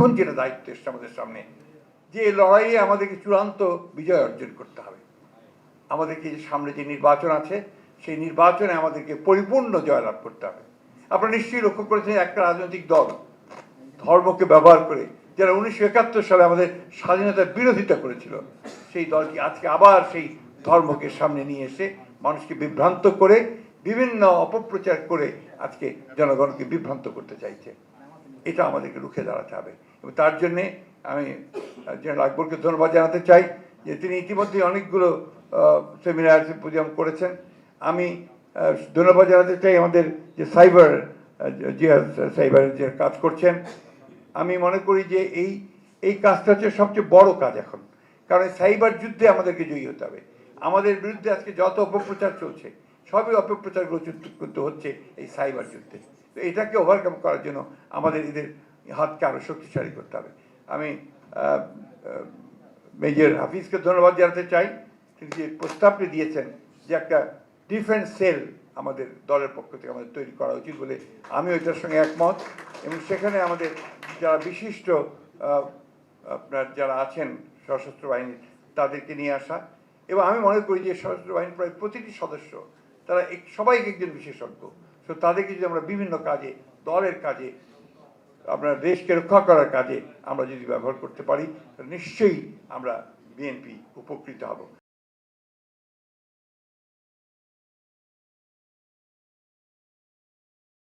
এখন যেটা দায়িত্ব এসছে আমাদের সামনে, যে লড়াইয়ে আমাদেরকে চূড়ান্ত বিজয় অর্জন করতে হবে। আমাদেরকে সামনে যে নির্বাচন আছে, সেই নির্বাচনে আমাদেরকে পরিপূর্ণ জয়লাভ করতে হবে। আপনারা নিশ্চয়ই লক্ষ্য করেছেন, একটা রাজনৈতিক দল ধর্মকে ব্যবহার করে যারা উনিশশো একাত্তর সালে আমাদের স্বাধীনতার বিরোধিতা করেছিল, সেই দলটি আজকে আবার সেই ধর্মকে সামনে নিয়ে এসে মানুষকে বিভ্রান্ত করে, বিভিন্ন অপপ্রচার করে আজকে জনগণকে বিভ্রান্ত করতে চাইছে। এটা আমাদেরকে রুখে দাঁড়াতে হবে। এবং তার জন্যে আমি জেনারেল আকবরকে ধন্যবাদ জানাতে চাই যে তিনি ইতিমধ্যে অনেকগুলো সেমিনার সিম্পোজিয়াম করেছেন। আমি ধন্যবাদ জানাতে চাই আমাদের যে সাইবার জিহাদ সাইবারের যে কাজ করছেন। আমি মনে করি যে এই এই কাজটা হচ্ছে সবচেয়ে বড় কাজ এখন। কারণ সাইবার যুদ্ধে আমাদেরকে জয়ী হতে হবে। আমাদের বিরুদ্ধে আজকে যত অপপ্রচার চলছে, সবই অপপ্রচারগুলো যুদ্ধ হচ্ছে এই সাইবার যুদ্ধে। তো এটাকে ওভারকাম করার জন্য আমাদের এদের হাতকে আরও শক্তিশালী করতে হবে। আমি মেজর হাফিজকে ধন্যবাদ জানাতে চাই। তিনি যে প্রস্তাবটি দিয়েছেন যে একটা ডিফেন্স সেল আমাদের দলের পক্ষ থেকে আমাদের তৈরি করা উচিত বলে আমি ওইটার সঙ্গে একমত। এবং সেখানে আমাদের যারা বিশিষ্ট আপনার যারা আছেন সশস্ত্র বাহিনীর, তাদেরকে নিয়ে আসা। এবং আমি মনে করি যে সশস্ত্র বাহিনীর প্রায় প্রতিটি সদস্য, তারা সবাই একজন বিশেষজ্ঞ। তো তাদেরকে যদি আমরা বিভিন্ন কাজে, দলের কাজে, আপনার দেশকে রক্ষা করার কাজে আমরা যদি ব্যবহার করতে পারি নিশ্চয়ই আমরা বিএনপি উপকৃত হব।